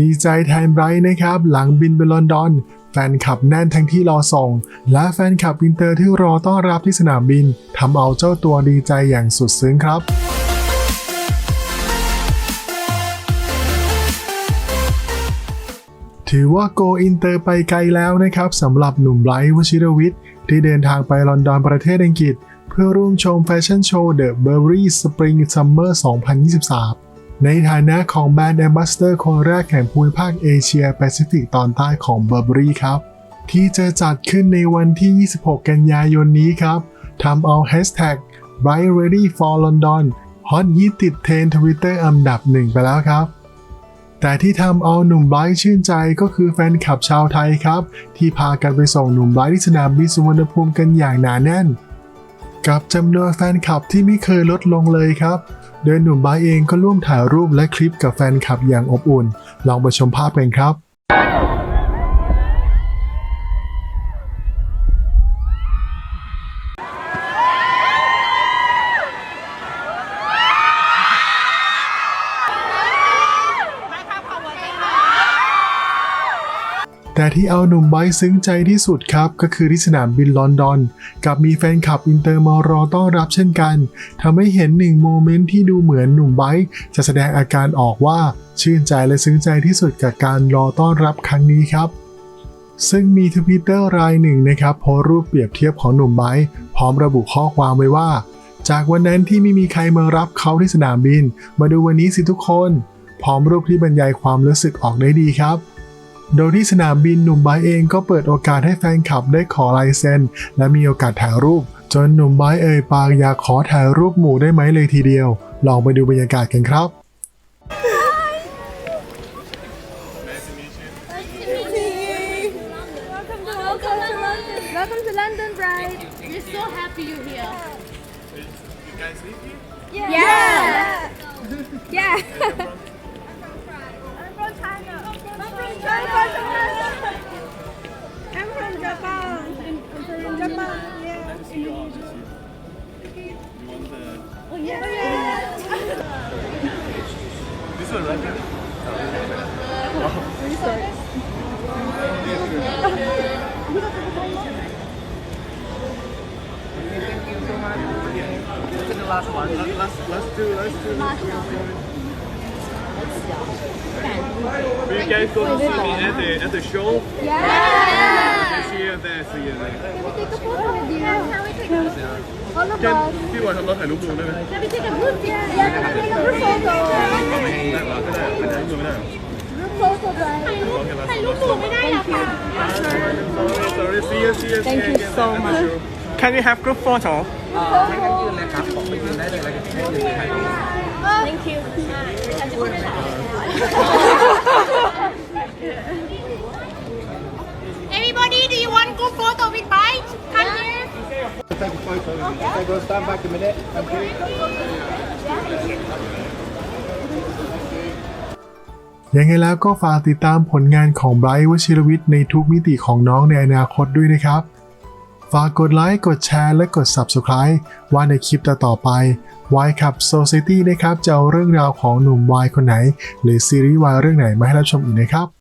ดีใจแทนไบรท์นะครับ หลังบินไปลอนดอน แฟนคลับแน่นทั้งที่รอส่ง และแฟนคลับอินเตอร์ที่รอต้อนรับที่สนามบินทำเอาเจ้าตัวดีใจอย่างสุดซึ้งครับถือว่าโกอินเตอร์ไปไกลแล้วนะครับสำหรับหนุ่มไบรท์วชิรวิทย์ ที่เดินทางไปลอนดอนประเทศอังกฤษ เพื่อร่วมชมแฟชั่นโชว์ The Burberry Spring Summer 2023 ในฐานะของแบรนด์แอมบาสเตอร์คนแรกแห่งภูมิภาคเอเชียแปซิฟิกตอนใต้ของ Burberry ครับ ที่จะจัดขึ้นในวันที่ 26 กันยายนนี้ครับทำเอา Hashtag Bright Ready for London ฮอตฮิตติดเทรนทวิตเตอร์อันดับหนึ่งไปแล้วครับ แต่ที่ทำเอาหนุ่มไบร์ชื่นใจก็คือแฟนคลับชาวไทยครับ ที่พากันไปส่งหนุ่มไบร์ที่สนามบินสุวรรณภูมิกันอย่างหนาแน่น กับจำนวนแฟนคลับที่ไม่เคยลดลงเลยครับ โดยหนุ่มบรท์เองก็ร่วมถ่ายรูปและคลิปกับแฟนคลับอย่างอบอุ่น ลองไปชมภาพกันครับ แต่ที่เอาหนุ่มไบรท์ซึ้งใจที่สุดครับ ก็คือที่สนามบินลอนดอน กับมีแฟนคลับอินเตอร์มารอต้อนรับเช่นกันทำให้เห็นหนึ่งโมเมนต์ที่ดูเหมือนหนุ่มไบรท์จะแสดงอาการออกว่าชื่นใจและซึ้งใจที่สุดกับการรอต้อนรับครั้งนี้ครับซึ่งมีทวิตเตอร์รายหนึ่งนะครับโพสรูปเปรียบเทียบของหนุ่มไบรท์พร้อมระบุข้อความไว้ว่า จากวันนั้นที่ไม่มีใครมารับเขาที่สนามบิน มาดูวันนี้สิทุกคน พร้อมรูปที่บรรยายความรู้สึกออกได้ดีครับ โดยที่สนามบินหนุ่มไบร์ทเองก็เปิดโอกาสให้แฟนคลับได้ขอลายเซ็นและมีโอกาสถ่ายรูป จนหนุ่มไบร์ทเอ่ยปากอยากขอถ่ายรูปหมู่ได้ไหมเลยทีเดียว ลองไปดูบรรยากาศกันครับ Welcome to Welcome to London. Welcome to London, Bride. We're so happy you're here. Yeah. Yeah. yeah. Oh, yeah. Oh, yeah. this one, right? Thank you so much. Yeah. The last one. Last, last two, last two. Last one. Will you guys go to see me at the, at the show? Yeah! yeah See you there, see you there. Can we take a photo with you? Can we take a all of แก us? พี่บอยทำรถถ่ายรูปมูได้ไหม Can we take a group? Yeah. Yeah. Can we take a group photo? ได้ปะไม่ได้ไม่ได้รูปไม่ได้ Group photo, right? ถ่ายรูปหมู่ไม่ได้หรอคะ Sorry, sorry. See you, see you. Thank you so much. Can we have group photo? Thank do you want group photo with bike come here Take a photo. Okay, go stand back a minute. Thank you. ยังไงแล้วก็ฝากติดตามผลงานของไบรท์วชิรวิทย์ในทุกมิติของน้องในอนาคตด้วยนะครับ ฝากกดไลค์ กดแชร์ และกด Subscribe ว่าในคลิปต่อๆไป Y ขับ Society นะครับ จะเอาเรื่องราวของหนุ่มวายคนไหน หรือซีรีส์วายเรื่องไหนมาให้รับชมอีกนะครับ